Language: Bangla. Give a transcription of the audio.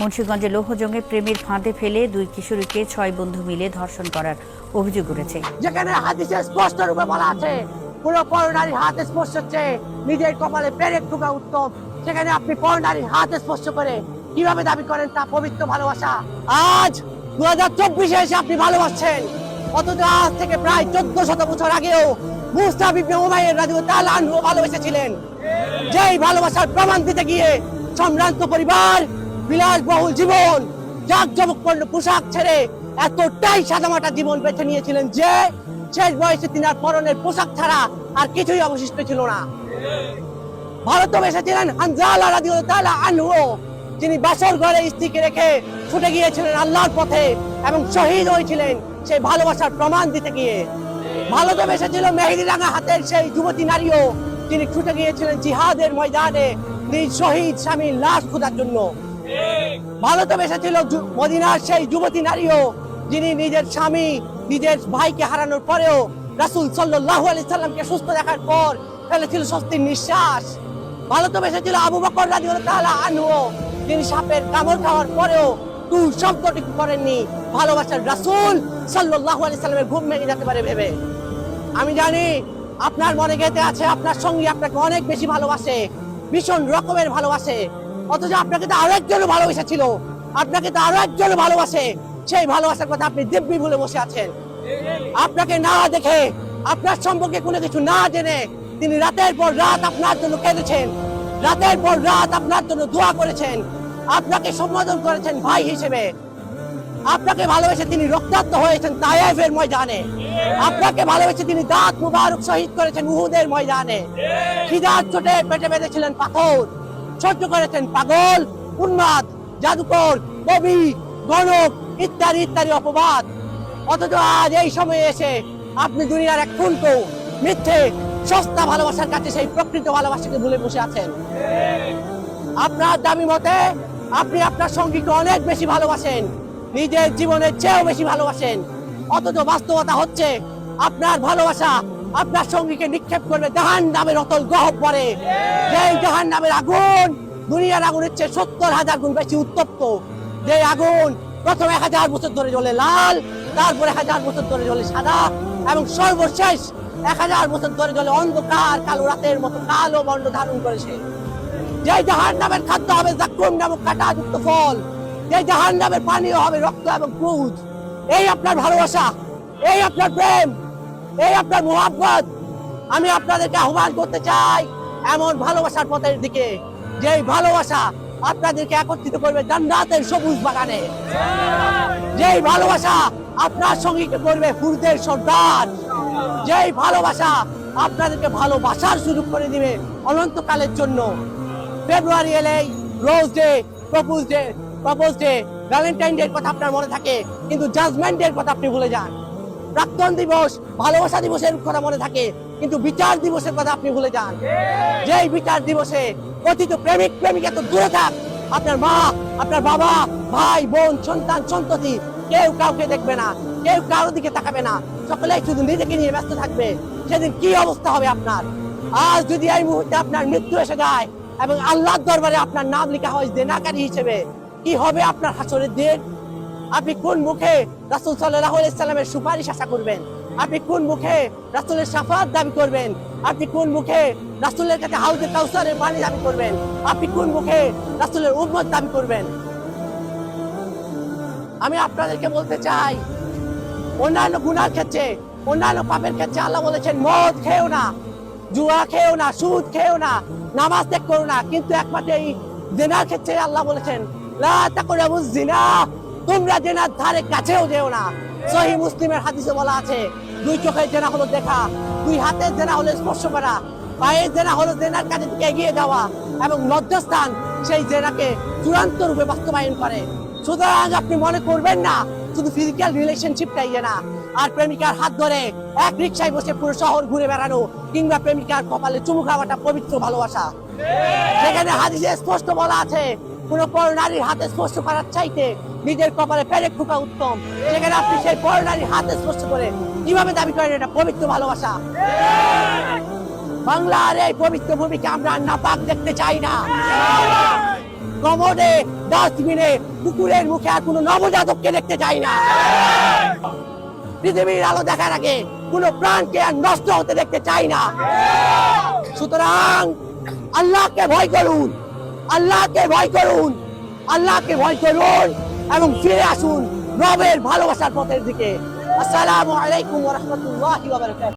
মুন্সিগঞ্জে লৌহজঙ্গে প্রেমের ফাঁদে ফেলে দুই কিশোরীকে ছয় বন্ধু মিলে ধর্ষণ করার অভিযোগ উঠেছে। যেখানে হাদিসে স্পষ্ট রূপে বলা আছে কোন পরনারীর হাত স্পর্শ হচ্ছে, নিজের কপালে পেরেক ঠুকা উত্তম। সেখানে আপনি পরনারীর হাত স্পর্শ করে কীভাবে দাবি করেন তা পবিত্র ভালোবাসা? আজ দু হাজার চব্বিশে এসে আপনি ভালোবাসছেন। অথচ আজ থেকে প্রায় চোদ্দ শত বছর আগেও মুস্তাফ ইবনে রাজু তাআলা ভালোবেসেছিলেন। যেই ভালোবাসার প্রমাণ দিতে গিয়ে সম্ভ্রান্ত পরিবার বিলাসবহুল জীবন, জাঁকজমকপূর্ণ পোশাক ছেড়ে এতটাই সাদামাটা জীবন বেছে নিয়েছিলেন যে শেষ বয়সে তিনি আর পরনের পোশাক ছাড়া আর কিছুই অবশিষ্ট ছিল না। ভারতে এসেছিলেন হানজালা রাদিয়াল্লাহু তাআলা আনহু, যিনি বাসর ঘরে স্ত্রীকে রেখে ছুটে গিয়েছিলেন আল্লাহর পথে এবং শহীদ হয়েছিলেন সেই ভালোবাসার প্রমাণ দিতে গিয়ে। ভারতে এসেছিল মেহেদি রাঙা হাতের সেই যুবতী নারীও, যিনি ছুটে গিয়েছিলেন জিহাদের ময়দানে নিজ শহীদ স্বামীর লাশ খোঁজার জন্য। ভারতে এসেছিল যু- মদিনার সেই যুবতী নারীও, যিনি নিজের স্বামী, নিজের ভাইকে হারানোর পরেও রাসূল সাল্লাল্লাহু আলাইহি সাল্লামকে সুস্থ দেখার পর ফেলেছিল স্বস্তির নিঃশ্বাস। ভারতে এসেছিল আবু বকর তাআলা আনহু, যিনি সাপের কামড় খাওয়ার পরেও তু শব্দটুকু করেননি, ভালোবাসার রাসূল সাল্লাল্লাহু আলাইহি সাল্লামের ঘুম ভেঙে যেতে পারে ভেবে। আমি জানি আপনার মনে গেতে আছে, আপনার সঙ্গী আপনাকে অনেক বেশি ভালোবাসে, ভীষণ রকমের ভালোবাসে। অথচ আপনাকে তো আরও একজন ভালোবেসেছিল। আপনাকে তো আরও একজন ভালোবাসে। সেই ভালোবাসার কথা আপনি দিব্যি ভুলে বসে আছেন। আপনাকে না দেখে, আপনার সম্পর্কে কোনো কিছু না জেনে তিনি রাতের পর রাত আপনার জন্য কেঁদেছেন। রাতের পর রাত আপনার জন্য দোয়া করেছেন। আপনাকে সম্বোধন করেছেন ভাই হিসেবে। আপনাকে ভালোবেসে তিনি রক্তাক্ত হয়েছেন তায়েফের ময়দানে। আপনাকে ভালোবেসে তিনি দাঁত মুবারক শহীদ করেছেন উহুদের ময়দানে। খিদার চোটে পেটে বেঁধেছিলেন পাথর। সহ্য করেছেন পাগল, উন্মাদ, জাদুকর, কবি, গণক ইত্যাদি ইত্যাদি অপবাদ। অথচ আজ এই সময়ে এসে আপনি দুনিয়ার এক ফুলকো, মিথ্যে, সস্তা ভালোবাসার কাছে সেই প্রকৃত ভালোবাসাকে ভুলে বসে আছেন। আপনার দাবি মতে আপনি আপনার সঙ্গীকে অনেক বেশি ভালোবাসেন, নিজের জীবনের চেয়েও বেশি ভালোবাসেন। অথচ বাস্তবতা হচ্ছে আপনার ভালোবাসা আপনার সঙ্গীকে নিক্ষেপ করবে জাহান নামের অতল গহব পরে। যে জাহান নামের আগুন, দুনিয়ার আগুনের চেয়ে সত্তর হাজার গুণ বেশি উত্তপ্ত। যে আগুন প্রথম এক হাজার বছর ধরে জ্বলে লাল, তারপরে হাজার বছর ধরে জ্বলে সাদা, এবং সর্বশেষ এক হাজার বছর ধরে জ্বলে অন্ধকার, কালো রাতের মতো কালো বর্ণ ধারণ করেছে। যে জাহান নামের খাদ্য হবে জাকুম নামক কাঁটাযুক্ত ফল যে জাহান নামের পানীয় হবে রক্ত এবং ক্রুজ এই আপনার ভালোবাসা, এই আপনার প্রেম এই আপনার মোহাব্বত, আমি আপনাদেরকে আহ্বান করতে চাই এমন ভালোবাসার পথের দিকে। যে ভালোবাসা আপনাদেরকে একত্রিত করবে জান্নাতের সবুজ বাগানে। যেই ভালোবাসা আপনার সঙ্গীকে করবে ফুরদের সর্দার? যেই ভালোবাসা আপনাদেরকে ভালোবাসার সুযোগ করে দিবে অনন্তকালের জন্য। ফেব্রুয়ারি এলেই, rose day, propose day propose day, Valentine day কথা আপনার মনে থাকে, কিন্তু জাজমেন্ট ডে কথা আপনি ভুলে যান। প্রাক্তন দিবস, ভালোবাসা দিবসের কথা মনে থাকে, কিন্তু বিচার দিবসের কথা আপনি ভুলে যান। যেই বিচার দিবসে কথিত প্রেমিক, প্রেমিকা তো দূরে থাক। আপনার মা, আপনার বাবা, ভাই, বোন, সন্তান, সন্ততি, কেউ কাউকে দেখবে না, কেউ কারোর দিকে তাকাবে না। সকলেই শুধু নিজেকে নিয়ে ব্যস্ত থাকবে। সেদিন কি অবস্থা হবে আপনার? আজ যদি এই মুহূর্তে আপনার মৃত্যু এসে যায় এবং আল্লাহর দরবারে আপনার নাম লেখা হয় জেনাকারী হিসেবে, কি হবে আপনার হাসরের দিন? আপনি কোন মুখে রাসূল সাল্লাল্লাহু আলাইহি সাল্লামের সুপারিশ আশা করবেন? আপনি কোন মুখে রাসূলের শাফাত দাবি করবেন? আপনি কোন মুখে রাসূলের কাছে হাউজে কাউসারের পানি দাবি করবেন? আপনি কোন মুখে রাসূলের উম্মত দাবি করবেন? আমি আপনাদেরকে বলতে চাই, অন্যান্য গুণার ক্ষেত্রে, অন্যান্য পাপের ক্ষেত্রে আল্লাহ বলেছেন, মদ খেও না, জুয়া খেও না, সুদ খেও না, নামাজ ত্যাগ করো না। কিন্তু একমাত্র এই জেনার ক্ষেত্রে আল্লাহ বলেছেন, লা তাকরাবু জিনা। তোমরা জেনার ধারে কাছেও যেও না। সহি মুসলিমের হাদিসে বলা আছে, দুই চোখের জেনা হলো দেখা, দুই হাতের জেনা হলো স্পর্শ করা, পায়ের জেনা হলো জেনার কাছে এগিয়ে যাওয়া এবং লজ্জাস্থান সেই জেনাকে চূড়ান্ত রূপে বাস্তবায়ন করে। সুতরাং আপনি মনে করবেন না, শুধু ফিজিক্যাল রিলেশনশিপটাই না। আর প্রেমিকার হাত ধরে এক রিক্সায় বসে পুরো শহর ঘুরে বেড়ানো কিংবা প্রেমিকার কপালে চুমু খাওয়াটা পবিত্র ভালোবাসা। সেখানে হাদিসে স্পষ্ট বলা আছে কোন পর নারীর হাতে স্পর্শ করার চাইতে নিজের কপালে পেরেক ঠুকা উত্তম। সেখানে আপনি সেই পর নারীর হাতে স্পর্শ করে কীভাবে দাবি করেন এটা পবিত্র ভালোবাসা? বাংলার এই পবিত্র ভূমিকে আমরা নাপাক দেখতে চাই না। কমোডে, ডাস্টবিনে কুকুরের মুখে আর কোনো নবজাতককে দেখতে চাই না। পৃথিবীর আলো দেখার আগে কোনো প্রাণকে আর নষ্ট হতে দেখতে চাই না। সুতরাং আল্লাহকে ভয় করুন। আল্লাহকে ভয় করুন। আল্লাহকে ভয় করুন এবং ফিরে আসুন রবের ভালোবাসার পথের দিকে। আসসালামু আলাইকুম রাহমাতুল্লাহি